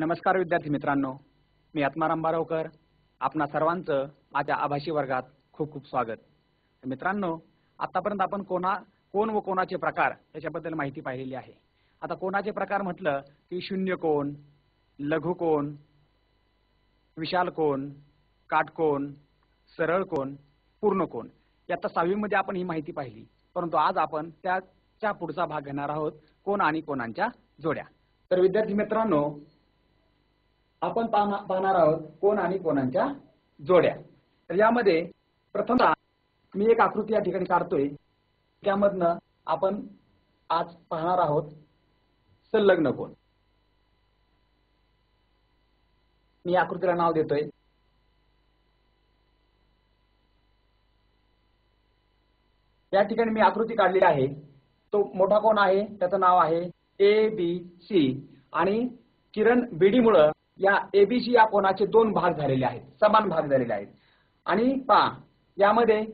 नमस्कार विद्यार्थी मित्रांनो मी आत्माराम बारावकर. आपणा सर्वांचं माझ्या आभासी वर्गात खूप खूप स्वागत. मित्रांनो आतापर्यंत आपण कोणा कोण व कोणाचे प्रकार याच्याबद्दल माहिती पाहिलेली आहे. आता कोणाचे प्रकार म्हटलं की शून्य कोण लघुकोण विशाल कोण काटकोण सरळ कोण पूर्ण कोण. यात सहावीमध्ये आपण ही माहिती पाहिली. परंतु आज आपण त्याच्या पुढचा भाग घेणार आहोत कोण आणि कोणांच्या जोड्या. तर विद्यार्थी मित्रांनो आपण पाहणार आहोत कोण आणि कोणांच्या जोड्या. तर यामध्ये प्रथमतः मी एक आकृती या ठिकाणी काढतोय. त्यामधनं आपण आज पाहणार आहोत संलग्न कोण. मी आकृतीला नाव देतोय. या ठिकाणी मी आकृती काढलेली आहे. तो मोठा कोण आहे? त्याचं नाव आहे ए बी सी आणि किरण बेडीमुळं या एबीसी या कोणाचे दोन भाग झालेले आहेत समान भाग झालेले आहेत. आणि पा यामध्ये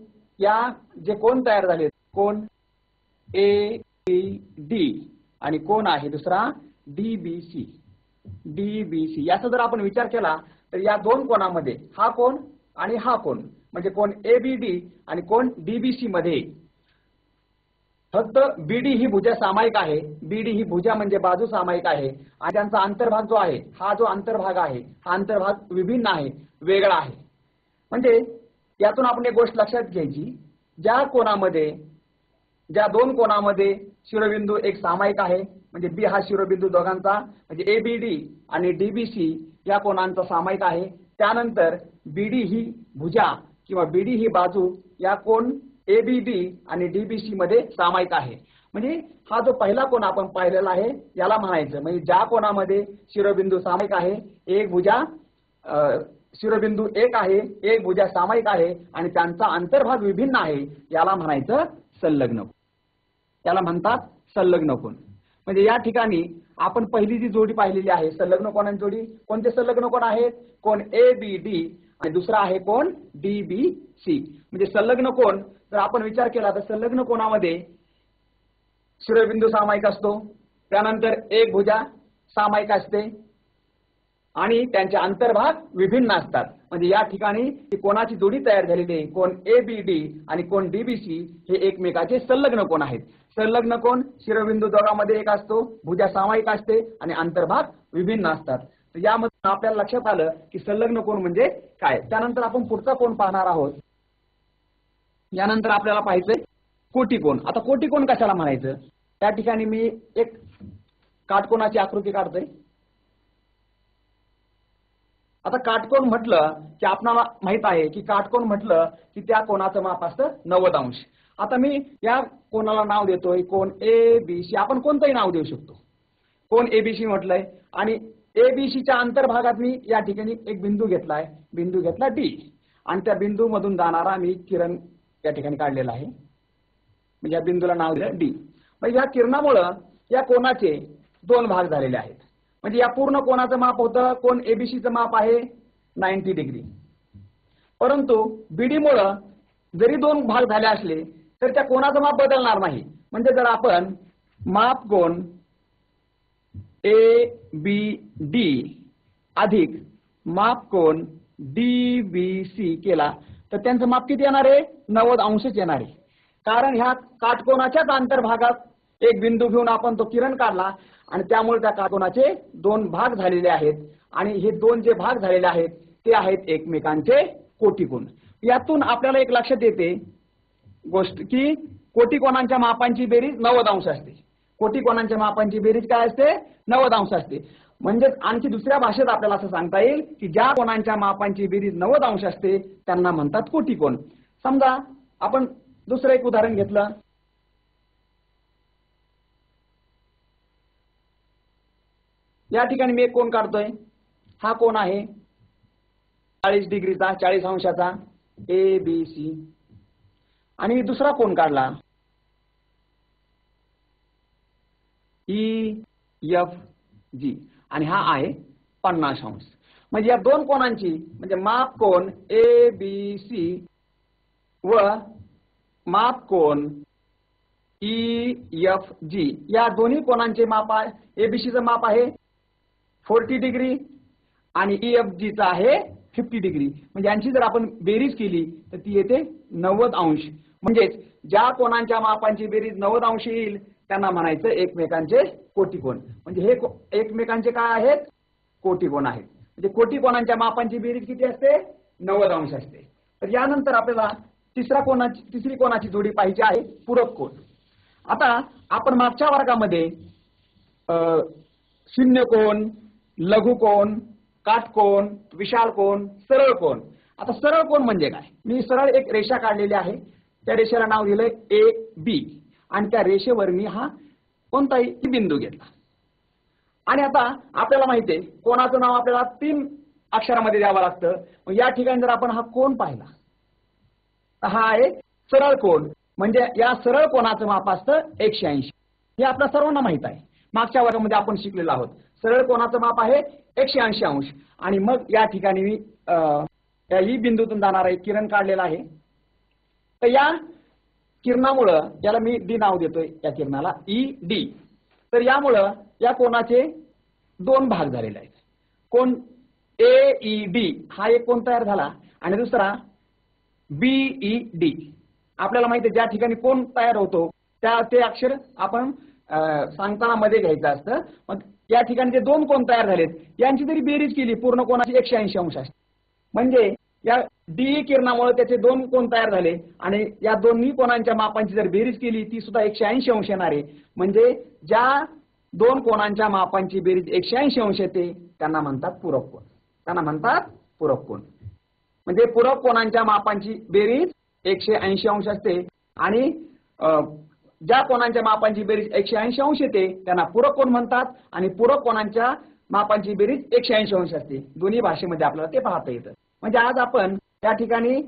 या जे कोण तयार झाले कोण? ए डी आणि कोण आहे दुसरा? D B C D B C याचा जर आपण विचार केला तर या दोन कोणामध्ये हा कोण आणि हा कोण? म्हणजे कोण ए बी डी आणि कोण डीबीसी मध्ये. फक्त बीडी ही भुजा सामायिक आहे. बीडी ही भुजा म्हणजे बाजू सामायिक आहे. आणि त्यांचा अंतर्भाग जो आहे हा जो अंतर्भाग आहे हा अंतर्भाग विभिन्न आहे वेगळा आहे. म्हणजे यातून आपण एक गोष्ट लक्षात घ्यायची. ज्या कोणामध्ये ज्या दोन कोणामध्ये शिरोबिंदू एक सामायिक आहे म्हणजे बी हा शिरोबिंदू दोघांचा म्हणजे ए बी डी आणि डी बी सी या कोणांचा सामायिक आहे. त्यानंतर बीडी ही भुजा किंवा बीडी ही बाजू या कोण एबीबी आणि डीबीसी मध्ये सामायिक आहे. म्हणजे हा जो पहिला कोण आपण पाहिलेला आहे याला म्हणायचं. म्हणजे ज्या कोणामध्ये शिरोबिंदू सामायिक आहे एक भुजा शिरोबिंदू एक आहे एक भुजा सामायिक आहे आणि त्यांचा अंतर्भाग विभिन्न आहे याला म्हणायचं संलग्न त्याला म्हणतात संलग्न कोण म्हणजे या ठिकाणी आपण पहिली जी जोडी पाहिलेली आहे संलग्न कोणाची जोडी कोणते संलग्न कोण आहेत? कोण ए बी डी आणि दुसरा आहे कोण डी बी सी म्हणजे संलग्न कोण तर आपण विचार केला तर संलग्न कोणामध्ये? शिरोबिंदू सामायिक असतो. त्यानंतर एक भुजा सामायिक असते. आणि त्यांचे अंतर्भाग विभिन्न असतात. म्हणजे या ठिकाणी कोणाची जोडी तयार झालेली आहे? कोण ए बी डी आणि कोण डीबीसी हे एकमेकाचे संलग्न कोण आहेत? संलग्न कोण? शिरोबिंदू दोघांमध्ये एक असतो. भुजा सामायिक असते आणि अंतर्भाग विभिन्न असतात. तर यामधून आपल्याला लक्षात आलं की संलग्न कोण म्हणजे काय? त्यानंतर आपण पुढचा कोण पाहणार आहोत? यानंतर आपल्याला पाहायचंय कोटी कोण आता कोटी कोण कशाला म्हणायचं? त्या ठिकाणी मी एक काटकोणाची आकृती काढतोय. आता काटकोण म्हटलं की आपणाला माहीत आहे की काटकोण म्हटलं की त्या कोणाचं माप असतं नव्वद अंश. आता मी या कोणाला नाव देतोय कोण ए बी सी आपण कोणतंही नाव देऊ शकतो. कोण एबीसी म्हटलंय. आणि एबीसीच्या अंतर्भागात मी या ठिकाणी एक बिंदू घेतलाय बिंदू घेतला डी आणि त्या बिंदू मधून जाणारा मी किरण या ठिकाणी काढलेला आहे. म्हणजे या बिंदूला नाव दिलं डी म्हणजे या किरणामुळं या कोणाचे दोन भाग झालेले आहेत. म्हणजे या पूर्ण कोणाचं माप होतं कोण एबीसीचं माप आहे नाईन्टी डिग्री. परंतु बीडीमुळं जरी दोन भाग झाले असले तर त्या कोणाचं माप बदलणार नाही. म्हणजे जर आपण माप कोण ए बी डी अधिक माप कोण डी बी सी केला तर त्यांचं माप किती येणार आहे नव्वद अंशच येणार आहे. कारण ह्या काटकोणाच्याच अंतर्भागात एक बिंदू घेऊन आपण तो किरण काढला आणि त्यामुळे त्या काटकोणाचे दोन भाग झालेले आहेत. आणि हे दोन जे भाग झालेले आहेत ते आहेत एकमेकांचे कोटिकोण यातून आपल्याला एक लक्षात येते गोष्ट की कोटीकोणांच्या मापांची बेरीज नव्वद अंश असते. कोटिकोणांच्या मापांची बेरीज काय असते? नव्वद अंश असते. म्हणजेच आणखी दुसऱ्या भाषेत आपल्याला असं सांगता येईल की ज्या कोणांच्या मापांची बेरीज नव्वद अंश असते त्यांना म्हणतात कोटी कोण समजा आपण दुसरं एक उदाहरण घेतलं. या ठिकाणी मी एक कोण काढतोय. हा कोण आहे? चाळीस डिग्रीचा चाळीस अंशाचा. ए बी सी आणि दुसरा कोण काढला? ई एफ जी आणि हा आहे पन्नास अंश. म्हणजे या दोन कोणांची म्हणजे माप कोण ए बी सी व माप कोण ई एफ जी या दोन्ही कोणांचे माप आहे. एबीसीचं माप आहे फोर्टी डिग्री आणि ई एफ जीचं आहे फिफ्टी डिग्री म्हणजे यांची जर आपण बेरीज केली तर ती येते नव्वद अंश. म्हणजेच ज्या कोणांच्या मापांची बेरीज नव्वद अंश येईल त्यांना म्हणायचं एकमेकांचे कोटी कोण म्हणजे हे को- एकमेकांचे काय आहेत? कोटी कोण आहेत. म्हणजे कोटीकोणांच्या मापांची बेरीज किती असते? नव्वद अंश असते. तर यानंतर आपल्याला तिसरा कोणाची तिसरी कोणाची जोडी पाहिजे आहे? पूरक कोण. आता आपण मागच्या वर्गामध्ये शून्य कोण लघु कोण काटकोण विशाल कोण सरळ कोण. आता सरळ कोण म्हणजे काय? मी सरळ एक रेषा काढलेली आहे. त्या रेषेला नाव दिलंय ए बी. आणि त्या रेषेवर मी हा कोणताही बिंदू घेतला. आणि आता आपल्याला माहिती आहे कोणाचं नाव आपल्याला तीन अक्षरामध्ये द्यावं लागतं. मग या ठिकाणी जर आपण हा कोण पाहिला तर हा आहे सरळ कोण म्हणजे या सरळ कोणाचं माप असतं एकशे ऐंशी. हे आपल्या सर्वांना माहीत आहे. मागच्या वर्गामध्ये आपण शिकलेलो आहोत. सरळ कोणाचं माप आहे एकशे ऐंशी अंश. आणि मग या ठिकाणी मी अं, या ई बिंदूतून जाणारा एक किरण काढलेला आहे. तर या किरणामुळं ज्याला मी डी नाव देतोय या किरणाला ई डी तर यामुळं या कोणाचे दोन भाग झालेले आहेत. कोण ए ई डी हा एक कोण तयार झाला आणि दुसरा बीई डी e, आपल्याला माहिती आहे ज्या ठिकाणी कोण तयार होतो त्या ते अक्षर आपण सांगताना मध्ये घ्यायचं असतं. मग या ठिकाणी जे दोन कोण तयार झालेत यांची जरी बेरीज केली पूर्ण कोणाची एकशे ऐंशी अंश असते. म्हणजे या डी e किरणामुळे त्याचे दोन कोण तयार झाले? आणि या दोन्ही कोणांच्या मापांची जर बेरीज केली ती सुद्धा एकशे ऐंशी अंश येणार आहे. म्हणजे ज्या दोन कोणांच्या मापांची बेरीज एकशे ऐंशी अंश येते त्यांना म्हणतात पूरक कोण. त्यांना म्हणतात पूरक कोण. म्हणजे पूरक कोणांच्या मापांची बेरीज एकशे ऐंशी अंश असते. आणि ज्या कोणांच्या मापांची बेरीज एकशे ऐंशी अंश येते त्यांना पूरक कोण म्हणतात. आणि पूरक कोणांच्या मापांची बेरीज एकशे ऐंशी अंश असते. दोन्ही भाषेमध्ये आपल्याला ते पाहता येतं. म्हणजे आज आपण या ठिकाणी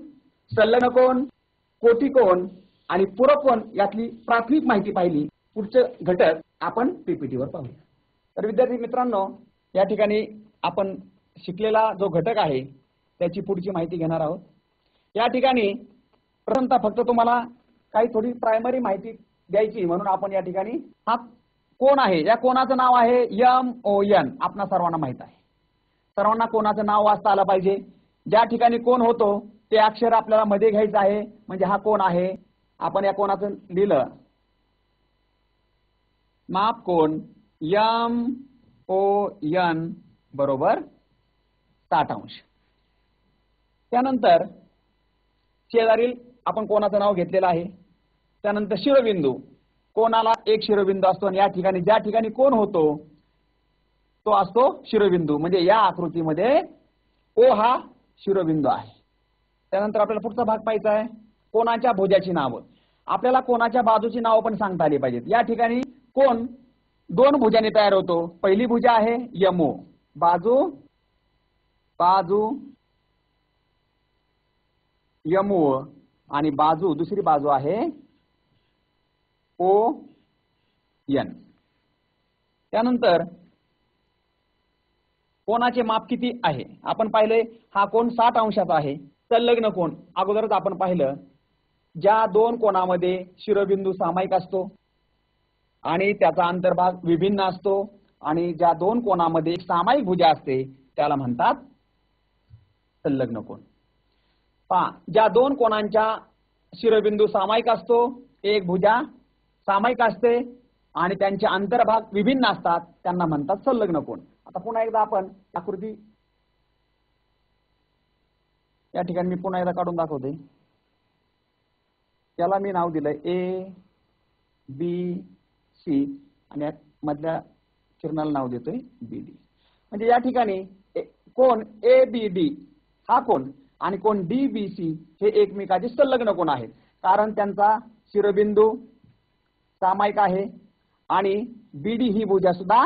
संलग्न कोण कोटी कोण आणि पूरक कोण यातली प्राथमिक माहिती पाहिली. पुढचं घटक आपण पीपीटीवर पाहूया. तर विद्यार्थी मित्रांनो या ठिकाणी आपण शिकलेला जो घटक आहे त्याची पुढची माहिती घेणार आहोत. या ठिकाणी प्रथमतः फक्त तुम्हाला काही थोडी प्रायमरी माहिती द्यायची म्हणून आपण या ठिकाणी हा कोण आहे या कोणाचं नाव आहे? M O N. आपणा सर्वांना माहीत आहे. सर्वांना कोणाचं नाव वाचता आलं पाहिजे? ज्या ठिकाणी कोण होतो ते अक्षर आपल्याला मध्ये घ्यायचं आहे. म्हणजे हा कोण आहे? आपण या कोणाचं लिहिलं? माप कोण? यम ओ यन बरोबर साठ अंश. त्यानंतर शेजारील आपण कोणाचं नाव घेतलेलं आहे? त्यानंतर शिरोबिंदू. कोणाला एक शिरोबिंदू असतो आणि या ठिकाणी ज्या ठिकाणी कोण होतो तो असतो शिरोबिंदू. म्हणजे या आकृतीमध्ये ओ हा शिरोबिंदू आहे. त्यानंतर आपल्याला पुढचा भाग पाहायचा आहे. कोणाच्या भुजाची नावं? आपल्याला कोणाच्या बाजूची नावं पण सांगता आली पाहिजेत. या ठिकाणी कोण? दोन भुजाने तयार होतो. पहिली भुजा आहे यमो. बाजू बाजू यमो. आणि बाजू दुसरी बाजू आहे ओ एन. त्यानंतर कोणाचे माप किती आहे? आपण पाहिले हा कोण साठ अंशाचा आहे. संलग्न कोण? अगोदरच आपण पाहिलं ज्या दोन कोणामध्ये शिरोबिंदू सामायिक असतो आणि त्याचा अंतर्भाग विभिन्न असतो आणि ज्या दोन कोणामध्ये सामायिक भुजा असते त्याला म्हणतात संलग्न कोण? पहा ज्या दोन कोणांच्या शिरोबिंदू सामायिक असतो एक भुजा सामायिक असते आणि त्यांचे अंतर्भाग विभिन्न असतात त्यांना म्हणतात संलग्न कोण? आता पुन्हा एकदा आपण आकृती या ठिकाणी मी पुन्हा एकदा काढून दाखवते. याला मी नाव दिलंय ए बी सी आणि या मधल्या किरणाला नाव देतोय बी डी म्हणजे या ठिकाणी कोण? ए बी डी हा कोण? आणि कोण? डी बी सी हे एकमेकाचे संलग्न कोण आहेत? कारण त्यांचा शिरोबिंदू सामायिक आहे आणि बीडी ही भुजा सुद्धा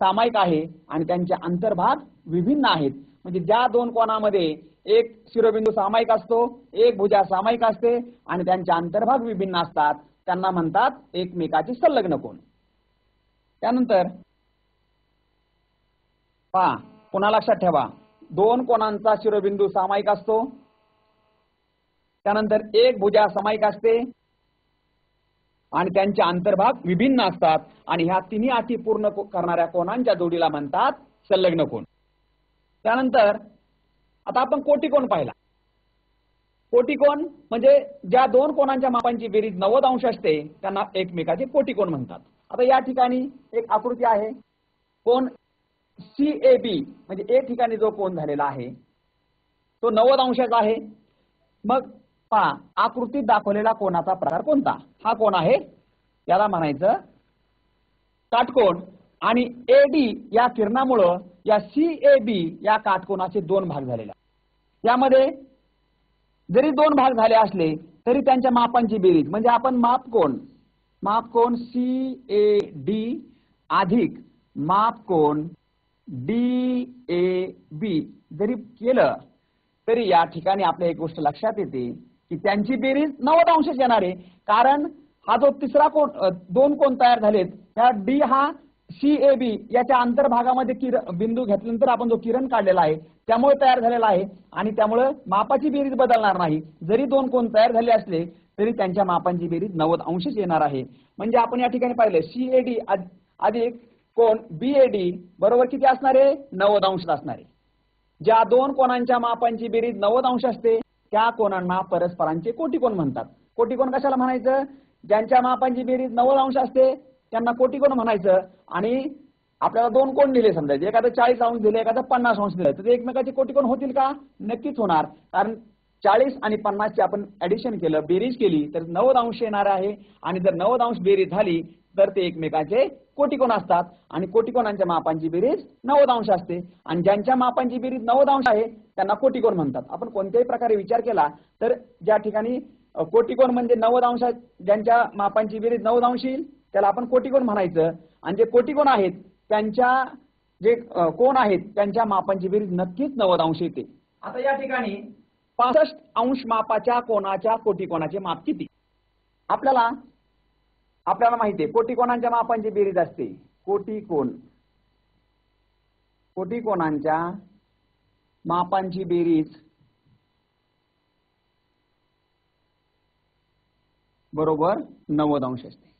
सामायिक आहे आणि त्यांचे अंतर्भाग विभिन्न आहेत. म्हणजे ज्या दोन कोणामध्ये एक शिरोबिंदू सामायिक असतो एक भुजा सामायिक असते आणि त्यांचे अंतर्भाग विभिन्न असतात त्यांना म्हणतात एकमेकाचे संलग्न कोण. त्यानंतर पहा पुन्हा लक्षात ठेवा. दोन कोणांचा शिरोबिंदू सामायिक असतो त्यानंतर एक भुजा सामायिक असते आणि त्यांचे अंतर्भाग विभिन्न असतात. आणि ह्या तिन्ही अटी पूर्ण करणाऱ्या कोणांच्या जोडीला म्हणतात संलग्न कोण. त्यानंतर आता आपण कोटिकोण पाहिला? कोटिकोण म्हणजे ज्या दोन कोणांच्या मापांची बेरीज नव्वद अंश असते त्यांना एकमेकाचे कोटिकोण म्हणतात. आता या ठिकाणी एक आकृती आहे. कोण? सी ए बी म्हणजे ए ठिकाणी जो कोण झालेला आहे तो नव्वद अंशाचा आहे. मग पहा आकृतीत दाखवलेला कोणाचा प्रकार कोणता? हा कोण आहे? याला म्हणायचं काटकोण आणि ए डी या किरणामुळं या सी ए बी या काटकोणाचे दोन भाग झालेले यामध्ये जरी दोन भाग झाले असले तरी त्यांच्या मापांची बेरीज. म्हणजे आपण माप कोण? माप कोण? सी ए डी अधिक माप कोण? डी ए बी जरी केलं तरी या ठिकाणी आपल्या एक गोष्ट लक्षात येते. की त्यांची बेरीज नव्वद अंश येणार आहे. कारण हा जो तिसरा कोण दोन कोण तयार झालेत त्या डी हा सी ए बी याच्या अंतर्भागामध्ये किर बिंदू घेतल्यानंतर आपण जो किरण काढलेला आहे त्यामुळे तयार झालेला आहे. आणि त्यामुळे मापाची बेरीज बदलणार नाही. जरी दोन कोण तयार झाले असले तरी त्यांच्या मापांची बेरीज नव्वद अंशच येणार आहे. म्हणजे आपण या ठिकाणी पाहिलं सी ए डी अधिक कोण बी ए डी बरोबर किती असणार आहे? नव्वद अंश असणार आहे. ज्या दोन कोणांच्या मापांची बेरीज नव्वद अंश असते त्या कोणांना परस्परांचे कोटिकोण म्हणतात. कोटिकोण कशाला म्हणायचं? ज्यांच्या मापांची बेरीज नव्वद अंश असते त्यांना कोटिकोण म्हणायचं. आणि आपल्याला दोन कोण दिले समजायचे एखादं चाळीस अंश दिले एखादं पन्नास अंश दिले तर ते एकमेकाचे कोटिकोण होतील का? नक्कीच होणार. कारण चाळीस आणि पन्नासचे आपण ऍडिशन केलं बेरीज केली तर नव्वद अंश येणार आहे. आणि जर नव्वद अंश बेरीज झाली तर ते एकमेकाचे कोटिकोण असतात आणि कोटिकोणांच्या मापांची बेरीज नव्वद अंश असते. आणि ज्यांच्या मापांची बेरीज नव्वद अंश आहे त्यांना कोटिकोण म्हणतात. आपण कोणत्याही प्रकारे विचार केला तर ज्या ठिकाणी कोटी कोटिकोण म्हणजे नव्वद अंश ज्यांच्या मापांची बेरीज नव्वद अंश येईल त्याला आपण कोटिकोण म्हणायचं. आणि जे कोटिकोण आहेत त्यांच्या जे कोण आहेत त्यांच्या मापांची बेरीज नक्कीच नव्वद अंश येते. आता या ठिकाणी पासष्ट अंश मापाच्या कोणाच्या कोटिकोणाचे माप किती? आपल्याला आपल्याला माहिती आहे कोटिकोणांच्या मापांची बेरीज असते. कोटिकोण. कोटिकोणांच्या मापांची बेरीज बरोबर नव्वद अंश असते.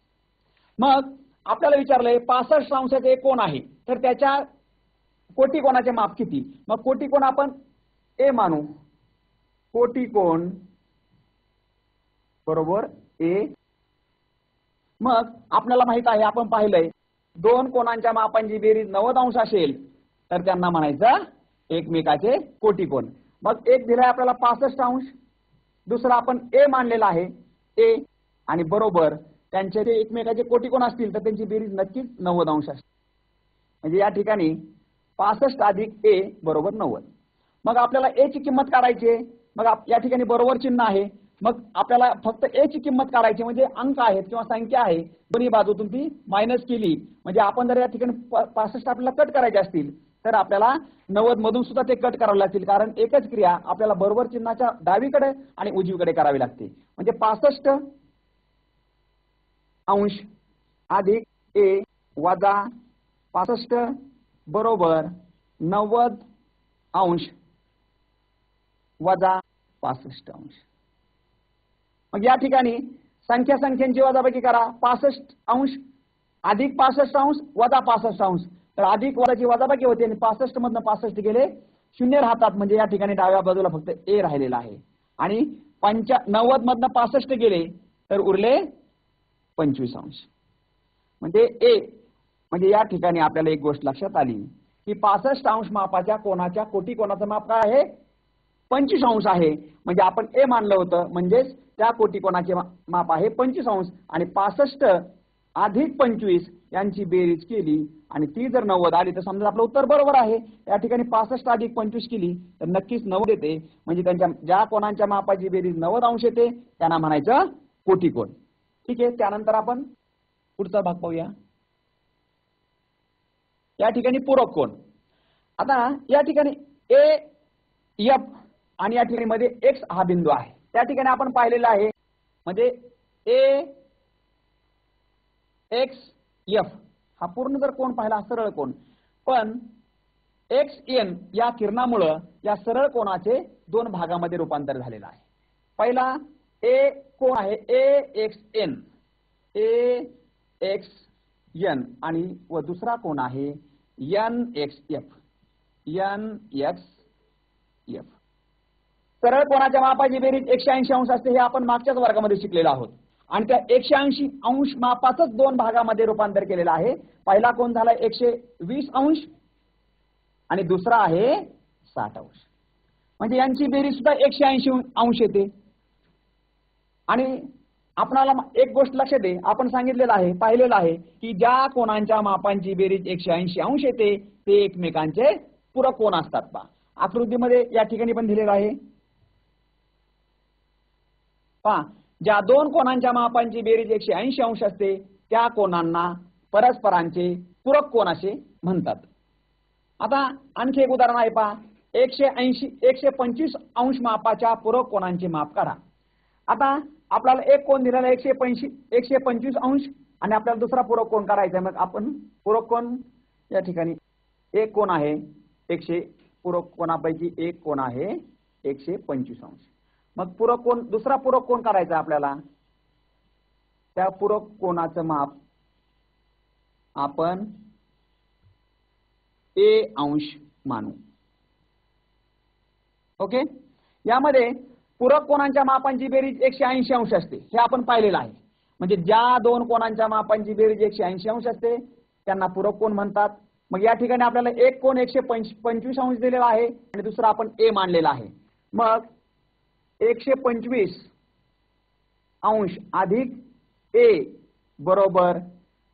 मग आपल्याला विचारलंय पासष्ट अंशाचे कोण आहे? तर त्याच्या कोटिकोणाचे माप किती? मग कोटिकोण आपण ए मानू. कोटिकोण बरोबर ए मग आपल्याला माहीत आहे आपण पाहिलंय दोन कोणांच्या मापांची बेरीज नव्वद अंश असेल तर त्यांना म्हणायचं एकमेकाचे कोटी कोण मग एक दिलाय आपल्याला पासष्ट अंश दुसरा आपण ए मानलेला आहे ए आणि बरोबर त्यांचे ते एकमेकाचे कोटिकोण असतील तर त्यांची बेरीज नक्कीच नव्वद अंश असते म्हणजे या ठिकाणी पासष्ट अधिक ए बरोबर नव्वद. मग आपल्याला ए ची किंमत काढायची आहे. मग या ठिकाणी बरोबर चिन्ह आहे. मग आपल्याला फक्त ए ची किंमत काढायची म्हणजे अंक आहेत किंवा संख्या आहे दोन्ही बाजूतून ती मायनस केली. म्हणजे आपण जर या ठिकाणी पासष्ट आपल्याला कट करायचे असतील तर आपल्याला नव्वद मधून सुद्धा ते कट करावे लागतील कारण एकच क्रिया आपल्याला बरोबर चिन्हाच्या डावीकडे आणि उजवीकडे करावी लागते. म्हणजे पासष्ट अंश अधिक ए वजा पासष्ट बरोबर नव्वद अंश वजा पासष्ट अंश. मग या ठिकाणी संख्या संख्यांची वजाबाकी करा. पासष्ट अंश अधिक पासष्ट अंश वजा पासष्ट अंश. तर अधिक वजाची वजाबाकी होते आणि पासष्ट मधनं पासष्ट गेले शून्य राहतात. म्हणजे या ठिकाणी डाव्या बाजूला फक्त ए राहिलेला आहे. आणि पंचा नव्वद मधनं पासष्ट गेले तर उरले पंचवीस अंश. म्हणजे ए म्हणजे या ठिकाणी आपल्याला एक गोष्ट लक्षात आली की पासष्ट अंश मापाच्या कोणाच्या कोटी कोणाचं माप काय आहे? पंचवीस अंश आहे. म्हणजे आपण ए मानलं होतं म्हणजेच त्या कोटी कोणाचे माप आहे पंचवीस अंश आणि पासष्ट अधिक पंचवीस यांची बेरीज केली आणि ती जर नव्वद आली तर समजा आपलं उत्तर बरोबर आहे. या ठिकाणी पासष्ट अधिक पंचवीस केली तर नक्कीच नव्वद येते. म्हणजे त्यांच्या ज्या कोणांच्या मापाची बेरीज नव्वद अंश येते त्यांना म्हणायचं कोटी कोण ठीक आहे त्यानंतर आपण पुढचा भाग पाहूया. या ठिकाणी पूरक कोण आता या ठिकाणी ए एफ आणि या ठिकाणी मध्ये एक्स हा बिंदू आहे. त्या ठिकाणी आपण पाहिलेलं आहे. म्हणजे ए एक्स एफ हा पूर्ण जर कोण पाहिला सरळ कोण? पण एक्स एन या किरणामुळं या सरळ कोणाचे दोन भागामध्ये रूपांतर झालेलं आहे. पहिला ए कोण आहे? A X N A X N आणि व दुसरा कोण आहे? N X F N X F सरळ कोणाच्या मापाची बेरीज एकशे ऐंशी अंश असते हे आपण मागच्याच वर्गामध्ये शिकलेलो आहोत. आणि त्या एकशे ऐंशी अंश मापाचंच दोन भागामध्ये रूपांतर केलेलं आहे. पहिला कोण झाला? एकशे वीस अंश. आणि दुसरा आहे साठ अंश. म्हणजे यांची बेरीज सुद्धा एकशे ऐंशी अंश येते. आणि आपणाला एक गोष्ट लक्षात दे आपण सांगितलेलं आहे पाहिलेलं आहे की ज्या कोणांच्या मापांची बेरीज एकशे ऐंशी अंश येते ते एकमेकांचे पूरक कोण असतात पा आकृतीमध्ये या ठिकाणी पण दिलेलं आहे. पहा ज्या दोन कोणांच्या मापांची बेरीज एकशे ऐंशी अंश असते त्या कोणांना परस्परांचे पूरक कोण असे म्हणतात? आता आणखी एक उदाहरण आहे पहा एकशे ऐंशी एकशे पंचवीस अंश मापाच्या पूरक कोणांचे माप काढा. आता आपल्याला एक कोण दिलेला एकशे पंशी एकशे पंचवीस अंश आणि आपल्याला दुसरा पूरक कोण काढायचा आहे? मग आपण पूरक कोण? या ठिकाणी एक कोण आहे एकशे पूरक कोणापैकी एक कोण आहे एकशे पंचवीस अंश. मग पूरक कोण दुसरा पूरक कोण काढायचा आपल्याला? त्या पूरक कोणाचं माप? आपण ए अंश मानू. ओके? यामध्ये पूरक कोणांच्या मापांची बेरीज एकशे ऐंशी अंश असते. हे आपण पाहिलेलं आहे. म्हणजे ज्या दोन कोणांच्या मापांची बेरीज एकशे ऐंशी अंश असते त्यांना पूरक कोण म्हणतात? मग या ठिकाणी आपल्याला एक कोण एकशे पंच पंचवीस अंश दिलेला आहे आणि दुसरा आपण ए मानलेला आहे. मग एकशे पंचवीस अंश अधिक ए बरोबर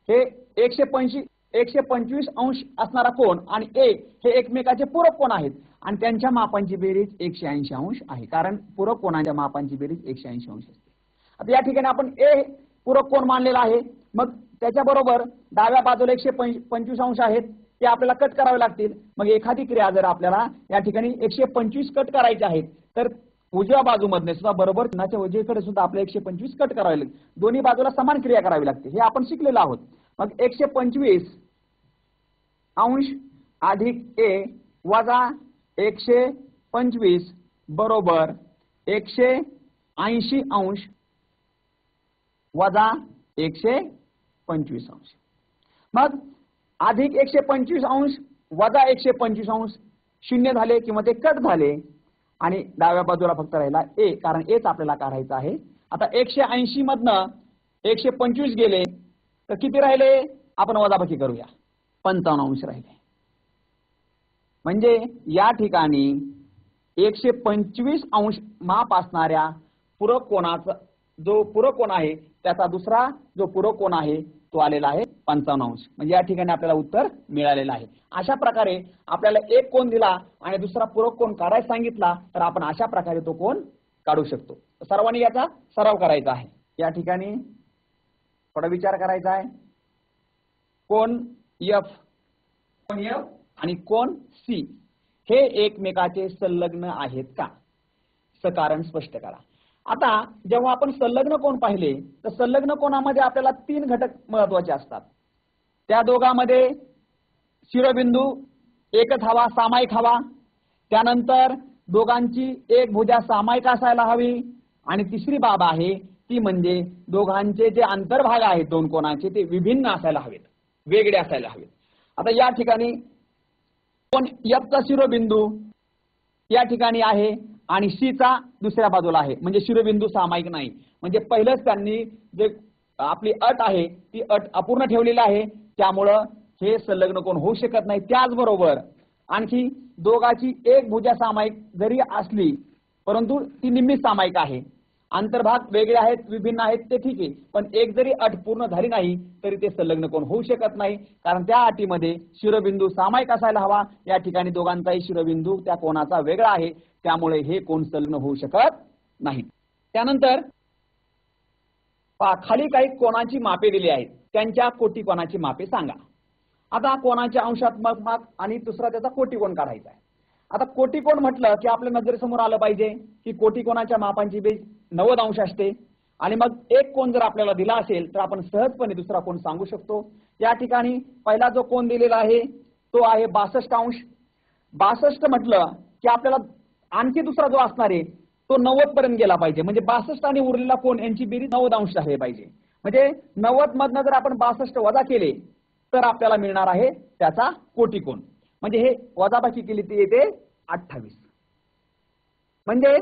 हे एकशे पंचवीस एकशे पंचवीस अंश असणारा कोण आणि ए हे एकमेकाचे पूरक कोण आहेत. आणि त्यांच्या मापांची बेरीज एकशे ऐंशी अंश आहे. कारण पूरक कोणाच्या मापांची बेरीज एकशे ऐंशी अंश असते. आता या ठिकाणी आपण ए पूरक कोण मानलेला आहे. मग त्याच्याबरोबर डाव्या बाजूला एकशे पंचवीस अंश आहेत. ते आपल्याला कट करावे लागतील. मग एखादी क्रिया जर आपल्याला या ठिकाणी एकशे पंचवीस कट करायचे आहेत तर उजव्या बाजूमधने सुद्धा बरोबर चिन्हाच्या उजवीकडे सुद्धा आपल्याला एकशे पंचवीस कट करावे लागेल दोन्ही बाजूला समान क्रिया करावी लागते. हे आपण शिकलेलो आहोत. मग एकशे पंचवीस अंश अधिक ए वजा एकशे पंचवीस बरोबर एकशे ऐंशी अंश वजा एकशे पंचवीस अंश. मग अधिक एकशे पंचवीस अंश वजा एकशे पंचवीस अंश शून्य झाले किंवा ते कट झाले आणि डाव्या बाजूला फक्त राहिला ए कारण एच आपल्याला काढायचं आहे. आता एकशे ऐंशी मधनं एकशे पंचवीस गेले तर किती राहिले? आपण वजाबाकी करूया. पंचावन्न अंश राहिले. म्हणजे या ठिकाणी एकशे पंचवीस अंश माप असणाऱ्या पूरक कोणाचा जो पूरक कोण आहे त्याचा दुसरा जो पूरक कोण आहे तो आलेला आहे पंचावन्न अंश. म्हणजे या ठिकाणी आपल्याला उत्तर मिळालेलं आहे. अशा प्रकारे आपल्याला एक कोण दिला आणि दुसरा पूरक कोण काढायला सांगितला तर आपण अशा प्रकारे तो कोण काढू शकतो. सर्वांनी याचा सराव करायचा आहे. या ठिकाणी थोडा विचार करायचा आहे. कोण एफ कोण एफ आणि कोण सी हे एकमेकाचे संलग्न आहेत का? सकारण स्पष्ट करा. आता जेव्हा आपण संलग्न कोण पाहिले तर संलग्न कोणामध्ये आपल्याला तीन घटक महत्त्वाचे असतात. त्या दोघांमध्ये शिरोबिंदू एकच हवा सामायिक हवा. त्यानंतर दोघांची एक भुजा सामायिक असायला हवी. आणि तिसरी बाब आहे ती म्हणजे दोघांचे जे अंतर्भाग आहेत दोन कोणाचे ते विभिन्न असायला हवेत वेगळे असायला हवेत. आता या ठिकाणी कोण यपचा शिरोबिंदू या ठिकाणी आहे आणि शीचा दुसऱ्या बाजूला आहे. म्हणजे शिरोबिंदू सामायिक नाही. म्हणजे पहिलंच त्यांनी जे आपली अट आहे ती अट अपूर्ण ठेवलेली आहे. त्यामुळं हे संलग्न कोण होऊ शकत नाही. त्याचबरोबर आणखी दोघाची एक भुजा सामायिक जरी असली परंतु ती निम्मी सामायिक आहे. अंतर्भाग वेगळे आहेत विभिन्न आहेत ते ठीक आहे. पण एक जरी अट पूर्ण झाली नाही तरी ते संलग्न कोण होऊ शकत नाही. कारण त्या अटीमध्ये शिरोबिंदू सामायिक असायला हवा. या ठिकाणी दोघांचाही शिरोबिंदू त्या कोणाचा वेगळा आहे त्यामुळे हे कोण संलग्न होऊ शकत नाही. त्यानंतर खाली काही कोणाची मापे दिली आहेत. त्यांच्या कोटी कोणाची मापे सांगा. आता कोणाच्या अंशात्मक माप आणि दुसरा त्याचा कोटी कोण काढायचा आहे? आता कोटी कोण म्हटलं की आपल्या नजरेसमोर आलं पाहिजे की कोटी कोणाच्या मापांची बेस नव्वद अंश असते. आणि मग एक कोण जर आपल्याला दिला असेल तर आपण सहजपणे दुसरा कोण सांगू शकतो. या ठिकाणी पहिला जो कोण दिलेला आहे तो आहे बासष्ट अंश. बासष्ट म्हटलं की आपल्याला आणखी दुसरा जो असणार आहे तो नव्वद पर्यंत गेला पाहिजे. म्हणजे बासष्ट आणि उरलेला कोण यांची बेरीज नव्वद अंश झाली पाहिजे. म्हणजे नव्वद मधनं जर आपण बासष्ट वजा केले तर आपल्याला मिळणार आहे त्याचा कोटी कोण. म्हणजे हे वजाबाकी केली ती येते अठ्ठावीस. म्हणजे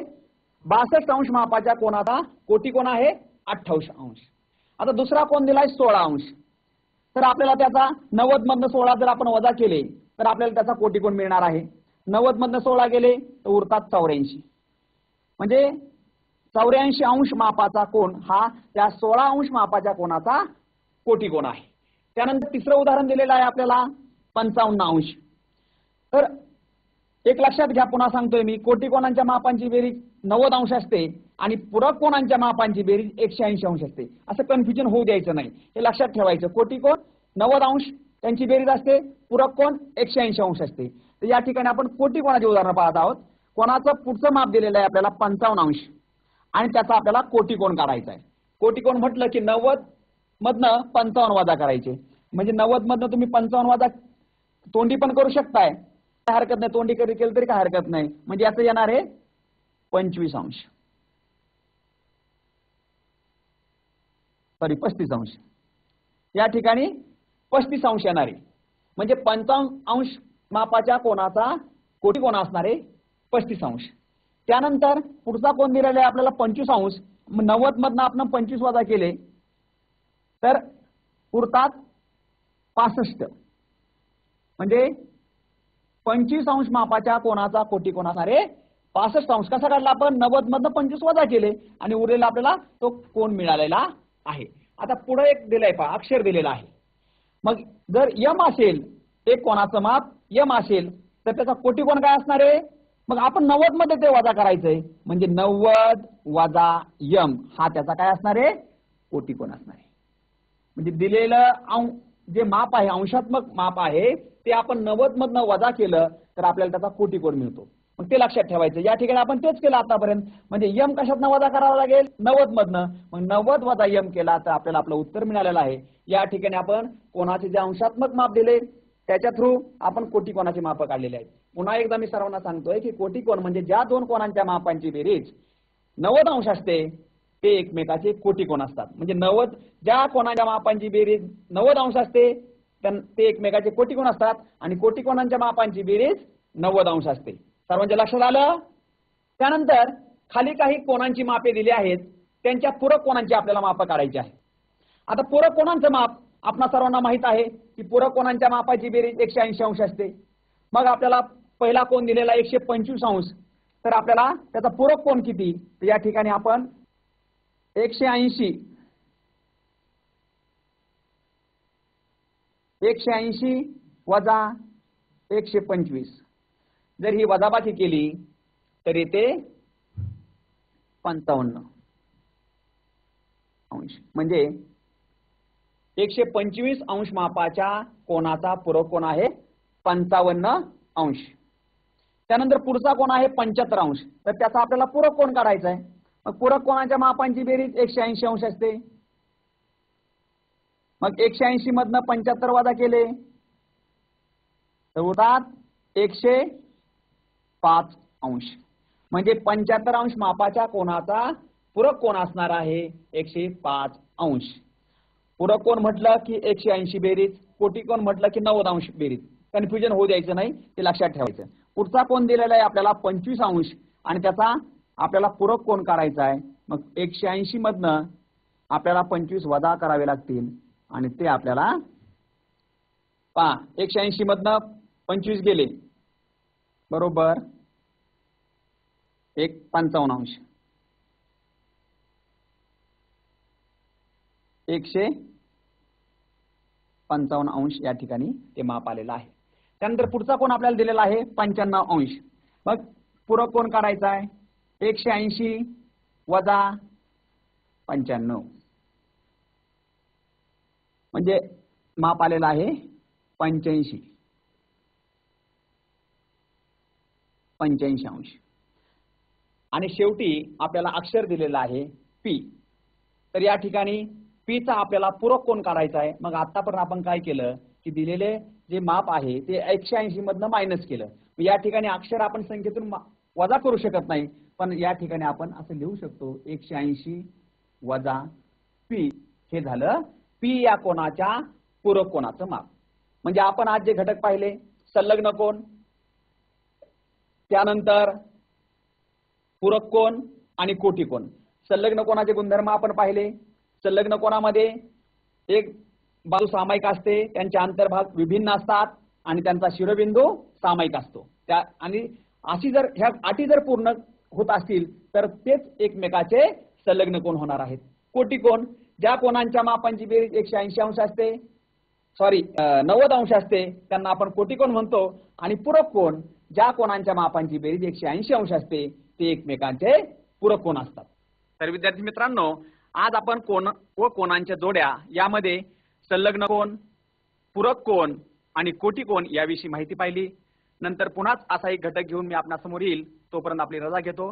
बासष्ट अंश मापाच्या कोणाचा कोटी कोण आहे? अठ्ठावीस अंश. आता दुसरा कोण दिलाय सोळा अंश. तर आपल्याला त्याचा नव्वद मधनं सोळा जर आपण वजा केले तर आपल्याला त्याचा कोटी कोण मिळणार आहे. नव्वद मधनं सोळा गेले तर उरतात चौऱ्याऐंशी. म्हणजे चौऱ्याऐंशी अंश मापाचा कोण हा त्या सोळा अंश मापाच्या कोणाचा कोटी कोण आहे. त्यानंतर तिसरं उदाहरण दिलेलं आहे आपल्याला पंचावन्न अंश. तर एक लक्षात घ्या पुन्हा सांगतोय मी. कोटिकोणांच्या मापांची बेरीज नव्वद अंश असते आणि पूरक कोणांच्या मापांची बेरीज एकशे ऐंशी अंश असते. असं कन्फ्युजन होऊ द्यायचं नाही. हे लक्षात ठेवायचं. कोटी कोण? नव्वद अंश त्यांची बेरीज असते. पूरक कोण? एकशे ऐंशी अंश असते. तर या ठिकाणी आपण कोटी कोणाचे उदाहरण पाहत आहोत. कोणाचं पुढचं माप दिलेलं आहे आपल्याला पंचावन्न अंश. आणि त्याचा आपल्याला कोटी कोण काढायचा आहे? कोटी कोण म्हटलं की नव्वद मधनं पंचावन्न वादा करायचे. म्हणजे नव्वद मधनं तुम्ही पंचावन्न वजा तोंडी पण करू शकताय. काय हरकत नाही. तोंडी करी केलं तरी काय हरकत नाही. म्हणजे याचं येणार आहे पंचवीस अंश. सॉरी पस्तीस अंश. या ठिकाणी पस्तीस अंश येणार आहे. म्हणजे पंचावन्न अंश मापाच्या कोणाचा कोटी कोण असणार आहे पस्तीस अंश. त्यानंतर पुढचा कोण दिलेला आहे आपल्याला पंचवीस अंश. नव्वद मधनं आपण पंचवीस वजा केले तर उरतात पासष्ट. म्हणजे पंचवीस अंश मापाच्या कोणाचा कोटी कोण असणार आहे पासष्ट अंश कसा काढला आपण नव्वद मधनं पंचवीस वजा केले आणि उरलेला आपल्याला तो कोण मिळालेला आहे. आता पुढे एक दिलंय पहा अक्षर दिलेला आहे. मग जर यम असेल एक कोणाचं माप यम असेल तर त्याचा कोटी कोण काय असणार आहे? मग आपण नव्वदमध्ये ते वजा करायचंय. म्हणजे नव्वद वजा यम हा त्याचा काय असणार आहे? कोटी कोण असणार आहे. म्हणजे दिलेलं जे माप आहे अंशात्मक माप आहे ते आपण नव्वद मधनं वजा केलं तर आपल्याला त्याचा कोटी कोण मिळतो. मग ते लक्षात ठेवायचं. या ठिकाणी आपण तेच केलं आतापर्यंत. म्हणजे यम कशातनं वजा करावा लागेल? नव्वद मधनं मग नव्वद वजा यम केला तर आपल्याला आपलं उत्तर मिळालेलं आहे. या ठिकाणी आपण कोणाचे जे अंशात्मक माप दिले त्याच्या थ्रू आपण कोटी कोणाचे माप काढलेले आहेत. पुन्हा एकदा मी सर्वांना सांगतोय की कोटी कोण म्हणजे ज्या दोन कोणांच्या मापांची बेरीज नव्वद अंश असते ते एकमेकाचे कोटी कोण असतात. म्हणजे नव्वद ज्या कोणाच्या मापांची बेरीज नव्वद अंश असते ते एकमेकाचे कोटी कोण असतात आणि कोटी कोणांच्या मापांची बेरीज नव्वद अंश असते. सर्वांच्या लक्षात आलं? त्यानंतर खाली काही कोणांची मापे दिली आहेत त्यांच्या पूरक कोणांची आपल्याला माप काढायची आहे आता पूरक कोणांचं माप आपणा सर्वांना माहीत आहे की पूरक कोणांच्या मापाची बेरीज एकशे ऐंशी अंश असते. मग आपल्याला पहिला कोण दिलेला एकशे पंचवीस अंश. तर आपल्याला त्याचा पूरक कोण किती? तर या ठिकाणी आपण एकशे ऐंशी. एकशे ऐंशी वजा एकशे पंचवीस. जर ही वजाबाकी केली तर येते पंचावन्न. अंश. म्हणजे एकशे पंचवीस अंश मापाच्या कोणाचा पूरक कोण आहे पंचावन्न अंश. त्यानंतर पुढचा कोण आहे पंच्याहत्तर अंश. तर त्याचा आपल्याला पूरक कोण काढायचा आहे. मग पूरक कोणाच्या मापांची बेरीज एकशे ऐंशी अंश असते. मग एकशे ऐंशी मधनं पंच्याहत्तर वजा केले तर उरतात एकशे पाच अंश. म्हणजे पंच्याहत्तर अंश मापाच्या कोणाचा पूरक कोण असणार आहे? एकशे पाच अंश. पूरक कोण म्हटलं की एकशे ऐंशी बेरीज. कोटी कोण म्हटलं की नव्वद अंश बेरीज. कन्फ्युजन होऊ द्यायचं नाही ते लक्षात ठेवायचं. पुढचा कोण दिलेला आहे आपल्याला पंचवीस अंश आणि त्याचा आपल्याला पूरक कोण करायचा आहे. मग एकशे ऐंशी मधनं आपल्याला पंचवीस वजा करावे लागतील आणि ते आपल्याला पहा एकशे ऐंशी मधनं पंचवीस गेले. बरोबर? एक पंचावन्न अंश एकशे पंचावन्न अंश या ठिकाणी ते माप आलेलं आहे. त्यानंतर पुढचा कोण आपल्याला दिलेला आहे पंच्याण्णव अंश मग पूरक कोण काढायचा आहे? एकशे ऐंशी वजा पंच्याण्णव. म्हणजे माप आलेलं आहे पंच्याऐंशी. पंच्याऐंशी अंश. आणि शेवटी आपल्याला अक्षर दिलेलं आहे पी तर या ठिकाणी पीचा आपल्याला पूरक कोण काढायचा आहे? मग आतापर्यंत आपण काय केलं? की दिलेले जे माप आहे ते एकशे ऐंशी मधनं मायनस केलं. या ठिकाणी अक्षर आपण संख्येतून वजा करू शकत नाही. पण या ठिकाणी आपण असं लिहू शकतो एकशे ऐंशी वजा पी हे झालं पी या कोणाच्या पूरक कोणाचं माप. म्हणजे आपण आज जे घटक पाहिले संलग्न कोण? त्यानंतर पूरक कोण आणि कोटी कोण? संलग्न कोणाचे गुणधर्म आपण पाहिले? संलग्न कोणामध्ये? एक बाजू सामायिक असते त्यांचे अंतर्भाग विभिन्न असतात आणि त्यांचा शिरोबिंदू सामायिक असतो. त्या आणि अशी जर ह्या अटी जर पूर्ण होत असतील तर तेच एकमेकाचे संलग्न कोण होणार आहेत? कोटी कोण? ज्या कोणांच्या मापांची बेरीज एकशे ऐंशी अंश असते सॉरी नव्वद अंश असते त्यांना आपण कोटी कोण म्हणतो. आणि पूरक कोण? ज्या कोणांच्या मापांची बेरीज एकशे ऐंशी अंश असते ते एकमेकांचे पूरक कोण असतात. तर विद्यार्थी मित्रांनो आज आपण कोण व कोणांच्या जोड्या यामध्ये संलग्न कोण पूरक कोण आणि कोटी कोण याविषयी माहिती पाहिली. नंतर पुन्हाच असा एक घटक घेऊन मी आपणासमोर येईल तोपर्यंत आपली रजा घेतो.